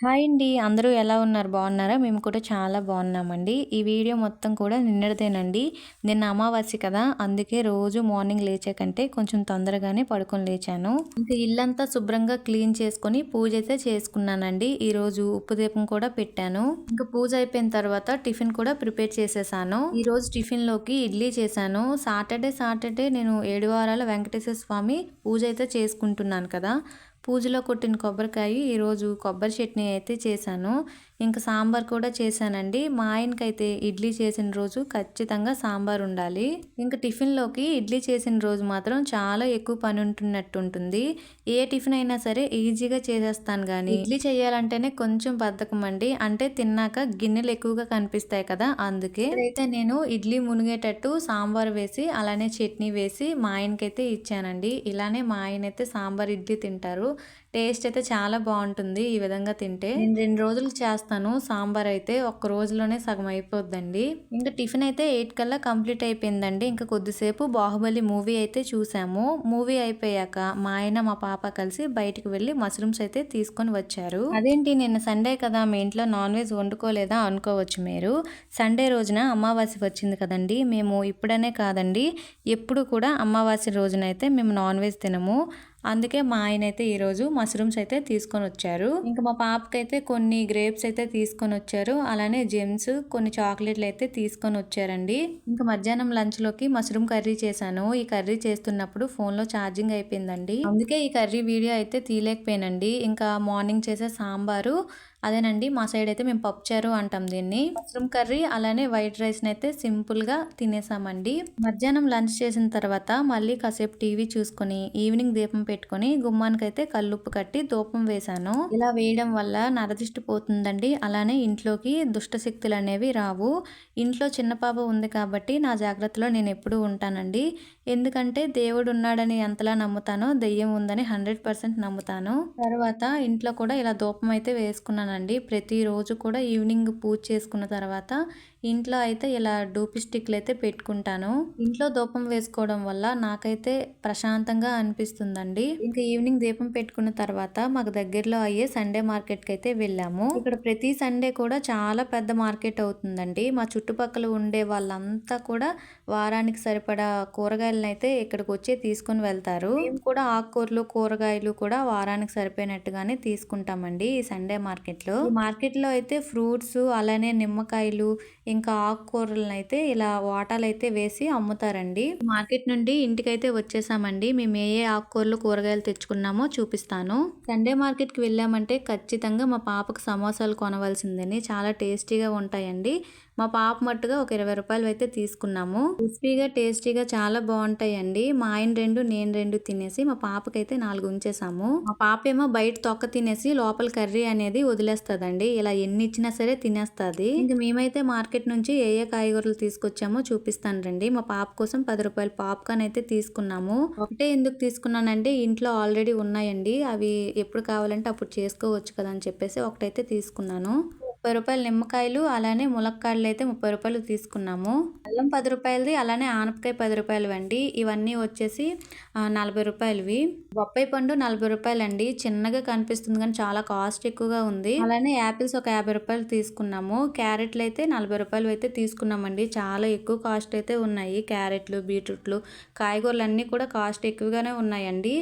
Hi అండి. అందరూ ఎలా ఉన్నారు? బాగున్నారా? మేము కూడా చాలా బాగున్నామండి. ఈ వీడియో మొత్తం కూడా నిన్నటిదేనండి. నిన్న అమావాస్య కదా అందుకే రోజు మార్నింగ్ లేచే కంటే కొంచెం తొందరగానే పడుకొని లేచాను. ఇంకా ఇల్లంతా శుభ్రంగా క్లీన్ చేసుకొని పూజ అయితే చేసుకున్నానండి. ఈరోజు ఉప్పు దీపం కూడా పెట్టాను. ఇంకా పూజ అయిపోయిన తర్వాత టిఫిన్ కూడా ప్రిపేర్ చేసేసాను. ఈరోజు టిఫిన్లోకి ఇడ్లీ చేశాను. సాటర్డే సాటర్డే నేను ఏడు వారాల వెంకటేశ్వర స్వామి పూజ అయితే చేసుకుంటున్నాను కదా. పూజలో కొట్టిన కొబ్బరికాయ ఈరోజు కొబ్బరి చట్నీ అయితే చేశాను. ఇంకా సాంబార్ కూడా చేశానండి. మా ఆయనకైతే ఇడ్లీ చేసిన రోజు ఖచ్చితంగా సాంబార్ ఉండాలి. ఇంకా టిఫిన్లోకి ఇడ్లీ చేసిన రోజు మాత్రం చాలా ఎక్కువ పని ఉంటున్నట్టు ఉంటుంది. ఏ టిఫిన్ అయినా సరే ఈజీగా చేసేస్తాను కానీ ఇడ్లీ చేయాలంటేనే కొంచెం బద్ధకం అండి. అంటే తిన్నాక గిన్నెలు ఎక్కువగా కనిపిస్తాయి కదా అందుకే. అయితే నేను ఇడ్లీ మునిగేటట్టు సాంబార్ వేసి అలానే చట్నీ వేసి మా ఆయనకైతే ఇచ్చానండి. ఇలానే మా ఆయన అయితే సాంబార్ ఇడ్లీ తింటారు. టేస్ట్ అయితే చాలా బాగుంటుంది ఈ విధంగా తింటే. నేను రెండు రోజులు చేస్తాను. సాంబార్ అయితే ఒక్క రోజులోనే సగం అయిపోద్దండి. ఇంకా టిఫిన్ అయితే ఎయిట్ కల్లా కంప్లీట్ అయిపోయిందండి. ఇంకా కొద్దిసేపు బాహుబలి మూవీ అయితే చూసాము. మూవీ అయిపోయాక మా ఆయన మా పాప కలిసి బయటికి వెళ్ళి మష్రూమ్స్ అయితే తీసుకొని వచ్చారు. అదేంటి నిన్న సండే కదా మీ ఇంట్లో నాన్ వెజ్ వండుకోలేదా అనుకోవచ్చు మీరు. సండే రోజున అమావాస్య వచ్చింది కదండి. మేము ఇప్పుడనే కాదండి. ఎప్పుడు కూడా అమావాస్య రోజునైతే మేము నాన్ వెజ్ తినము. అందుకే మా ఆయన అయితే ఈరోజు మష్రూమ్స్ అయితే తీసుకొని వచ్చారు. ఇంకా మా పాపకైతే కొన్ని గ్రేప్స్ అయితే తీసుకొని వచ్చారు. అలానే జెమ్స్ కొన్ని చాక్లెట్లు అయితే తీసుకొని వచ్చారండి. ఇంకా మధ్యాహ్నం లంచ్లోకి మష్రూమ్ కర్రీ చేశాను. ఈ కర్రీ చేస్తున్నప్పుడు ఫోన్లో ఛార్జింగ్ అయిపోయిందండి. అందుకే ఈ కర్రీ వీడియో అయితే తీయలేకపోయానండి. ఇంకా మార్నింగ్ చేసే సాంబారు అదేనండి మా సైడ్ అయితే మేము పప్పుచారు అంటాం దీన్ని. మష్రూమ్ కర్రీ అలానే వైట్ రైస్ని అయితే సింపుల్గా తినేసామండి. మధ్యాహ్నం లంచ్ చేసిన తర్వాత మళ్ళీ కాసేపు టీవీ చూసుకొని ఈవినింగ్ దీపం పెట్టుకొని గుమ్మానికైతే కల్లుప్పు కట్టి దూపం వేశాను. ఇలా వేయడం వల్ల నరదిష్టి పోతుందండి అలానే ఇంట్లోకి దుష్ట శక్తులు అనేవి రావు. ఇంట్లో చిన్న పాప ఉంది కాబట్టి నా జాగ్రత్తలో నేను ఎప్పుడూ ఉంటానండి. ఎందుకంటే దేవుడు ఉన్నాడని ఎంతలా నమ్ముతానో దెయ్యం ఉందని హండ్రెడ్ పర్సెంట్ నమ్ముతాను. తర్వాత ఇంట్లో కూడా ఇలా దూపం అయితే చేస్తున్నానండి ప్రతిరోజు కూడా ఈవినింగ్ పూజ చేసుకున్న తర్వాత ఇంట్లో అయితే ఇలా డూపి స్టిక్లు అయితే పెట్టుకుంటాను. ఇంట్లో దూపం వేసుకోవడం వల్ల నాకైతే ప్రశాంతంగా అనిపిస్తుందండి. ఇంకా ఈవినింగ్ దీపం పెట్టుకున్న తర్వాత మాకు దగ్గరలో అయ్యే సండే మార్కెట్కి అయితే వెళ్ళాము. ఇక్కడ ప్రతి సండే కూడా చాలా పెద్ద మార్కెట్ అవుతుందండి. మా చుట్టుపక్కల ఉండే వాళ్ళంతా కూడా వారానికి సరిపడా కూరగాయలను అయితే ఇక్కడికి వచ్చి తీసుకుని వెళ్తారు. మేము కూడా ఆకుకూరలు కూరగాయలు కూడా వారానికి సరిపోయినట్టుగానే తీసుకుంటామండి ఈ సండే మార్కెట్లో మార్కెట్లో అయితే ఫ్రూట్స్ అలానే నిమ్మకాయలు ఇంకా ఆకుకూరలను అయితే ఇలా వాటాలు అయితే వేసి అమ్ముతారండి. మార్కెట్ నుండి ఇంటికైతే వచ్చేసామండి. మేము ఏ ఏ ఆకుకూరలు కూరగాయలు తెచ్చుకున్నామో చూపిస్తాను. సండే మార్కెట్కి వెళ్ళామంటే ఖచ్చితంగా మా పాపకు సమోసాలు కొనవలసిందని చాలా టేస్టీగా ఉంటాయండి. మా పాప మట్టుగా ఒక ఇరవై రూపాయలు అయితే తీసుకున్నాము. క్రిస్పీగా టేస్టీగా చాలా బాగుంటాయండి. మా ఆయన రెండు నేను రెండు తినేసి మా పాపకైతే నాలుగు ఉంచేసాము. మా పాప ఏమో బయట తొక్క తినేసి లోపల కర్రీ అనేది వదిలేస్తుందండి. ఇలా ఎన్ని ఇచ్చినా సరే తినేస్తుంది. ఇంక మేమైతే మార్కెట్ నుంచి ఏ ఏ కాయగూరలు తీసుకొచ్చామో చూపిస్తాను రండి. మా పాప కోసం పది రూపాయలు పాప్కార్న్ అయితే తీసుకున్నాము. ఒకటే ఎందుకు తీసుకున్నానంటే ఇంట్లో ఆల్రెడీ ఉన్నాయండి. అవి ఎప్పుడు కావాలంటే అప్పుడు చేసుకోవచ్చు కదా అని చెప్పేసి ఒకటైతే తీసుకున్నాను. ముప్పై రూపాయలు నిమ్మకాయలు అలానే ములక్కాడలు అయితే ముప్పై రూపాయలు తీసుకున్నాము. అల్లం పది రూపాయలది అలానే ఆనపకాయ పది రూపాయలు అండి. ఇవన్నీ వచ్చేసి నలభై రూపాయలవి. బొప్పాయి పండు నలభై రూపాయలు అండి చిన్నగా కనిపిస్తుంది కానీ చాలా కాస్ట్ ఎక్కువగా ఉంది. అలానే యాపిల్స్ ఒక యాభై రూపాయలు తీసుకున్నాము. క్యారెట్లు అయితే నలభై రూపాయలు అయితే తీసుకున్నామండి. చాలా ఎక్కువ కాస్ట్ అయితే ఉన్నాయి. క్యారెట్లు బీట్రూట్లు కాయగూరలు అన్నీ కూడా కాస్ట్ ఎక్కువగానే ఉన్నాయండి.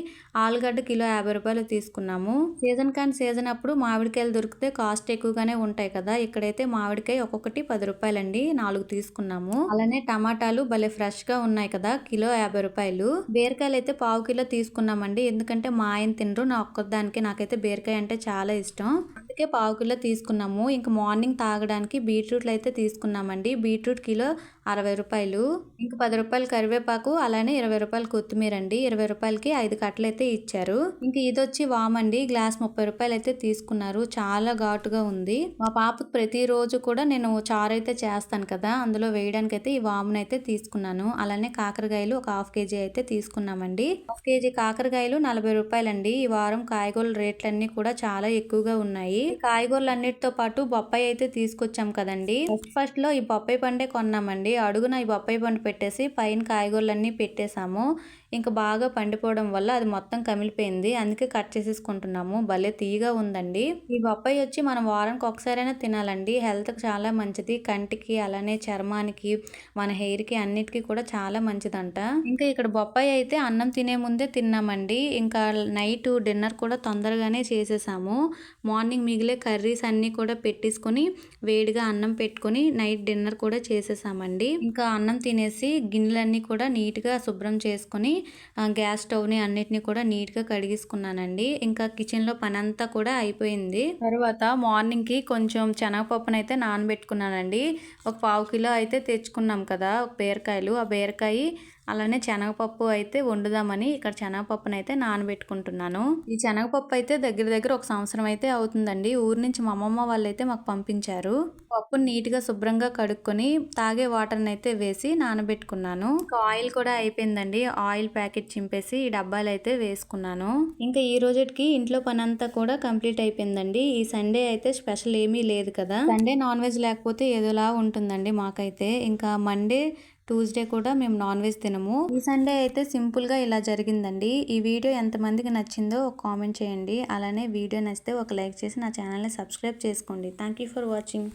ఆలుగడ్డ కిలో యాభై రూపాయలు తీసుకున్నాము. సీజన్ కానీ సీజన్ అప్పుడు మామిడికాయలు దొరికితే కాస్ట్ ఎక్కువగానే ఉంటాయి కదా ఇక్కడైతే మామిడికాయ ఒక్కొక్కటి పది రూపాయలండి నాలుగు తీసుకున్నాము. అలానే టమాటాలు భలే ఫ్రెష్గా ఉన్నాయి కదా కిలో యాభై రూపాయలు. బీరకాయలు అయితే పావు కిలో తీసుకున్నామండి ఎందుకంటే మా ఆయన తినరు నా ఒక్కదానికి. నాకైతే బీరకాయ అంటే చాలా ఇష్టం. అందుకే పావు కిలో తీసుకున్నాము. ఇంక మార్నింగ్ తాగడానికి బీట్రూట్లు అయితే తీసుకున్నామండి. బీట్రూట్ కిలో అరవై రూపాయలు. ఇంక పది రూపాయలు కరివేపాకు అలానే ఇరవై రూపాయలు కొత్తిమీర అండి ఇరవై రూపాయలకి ఐదు కట్టలు అయితే ఇచ్చారు. ఇంక ఇది వచ్చి వామండి. గ్లాస్ ముప్పై రూపాయలు అయితే తీసుకున్నారు. చాలా ఘాటుగా ఉంది. మా పాపకు ప్రతిరోజు కూడా నేను చారు అయితే చేస్తాను కదా అందులో వేయడానికి అయితే ఈ వామును అయితే తీసుకున్నాను. అలానే కాకరకాయలు ఒక హాఫ్ కేజీ అయితే తీసుకున్నామండి. హాఫ్ కేజీ కాకరకాయలు నలభై రూపాయలండి. ఈ వారం కాయగూరల రేట్లన్నీ కూడా చాలా ఎక్కువగా ఉన్నాయి. కాయగూరలు అన్నిటితో పాటు బొప్పాయి అయితే తీసుకొచ్చాం కదండి. ఫస్ట్లో ఈ బొప్పాయి పండే కొన్నామండి. అడుగున ఈ బొప్పాయి పండు పెట్టేసి పైన కాయగూరలన్నీ పెట్టేశాము ఇంకా బాగా పండిపోవడం వల్ల అది మొత్తం కమిలిపోయింది. అందుకే కట్ చేసేసుకుంటున్నాము. భలే తీగా ఉందండి. ఈ బొప్పాయి వచ్చి మనం వారానికి ఒకసారైనా తినాలండి. హెల్త్కి చాలా మంచిది. కంటికి అలానే చర్మానికి మన హెయిర్కి అన్నిటికీ కూడా చాలా మంచిదంట. ఇంకా ఇక్కడ బొప్పాయి అయితే అన్నం తినే ముందే తిన్నామండి. ఇంకా నైట్ డిన్నర్ కూడా తొందరగానే చేసేసాము. మార్నింగ్ మిగిలే కర్రీస్ అన్నీ కూడా పెట్టేసుకొని వేడిగా అన్నం పెట్టుకొని నైట్ డిన్నర్ కూడా చేసేసామండి. ఇంకా అన్నం తినేసి గిన్నెలన్నీ కూడా నీట్గా శుభ్రం చేసుకొని గ్యాస్ స్టవ్ని అన్నిటిని కూడా నీట్గా కడిగేసుకున్నానండి. ఇంకా కిచెన్లో పని అంతా కూడా అయిపోయింది. తర్వాత మార్నింగ్కి కొంచెం శనగపప్పునైతే అయితే నానబెట్టుకున్నానండి. ఒక పావు కిలో అయితే తెచ్చుకున్నాం కదా బీరకాయలు. ఆ బీరకాయ అలానే శనగపప్పు అయితే వండుదామని ఇక్కడ శనగపప్పును అయితే నానబెట్టుకుంటున్నాను. ఈ శనగపప్పు అయితే దగ్గర దగ్గర ఒక సంవత్సరం అయితే అవుతుందండి. ఊరు నుంచి మా అమ్మమ్మ వాళ్ళు అయితే మాకు పంపించారు. పప్పుని నీట్గా శుభ్రంగా కడుక్కొని తాగే వాటర్ని అయితే వేసి నానబెట్టుకున్నాను. ఇంకా ఆయిల్ కూడా అయిపోయిందండి. ఆయిల్ ప్యాకెట్ చింపేసి ఈ డబ్బాలు అయితే వేసుకున్నాను. ఇంకా ఈ రోజుకి ఇంట్లో పని అంతా కూడా కంప్లీట్ అయిపోయిందండి. ఈ సండే అయితే స్పెషల్ ఏమీ లేదు కదా. సండే నాన్ వెజ్ లేకపోతే ఏదోలా ఉంటుందండి మాకైతే. ఇంకా మండే ట్యూస్డే కూడా మేము నాన్ వెజ్ తినము. ఈ సండే అయితే సింపుల్గా ఇలా జరిగిందండి. ఈ వీడియో ఎంతమందికి నచ్చిందో ఒక కామెంట్ చేయండి. అలానే వీడియో నచ్చితే ఒక లైక్ చేసి నా ఛానల్ని సబ్స్క్రైబ్ చేసుకోండి. Thank you for watching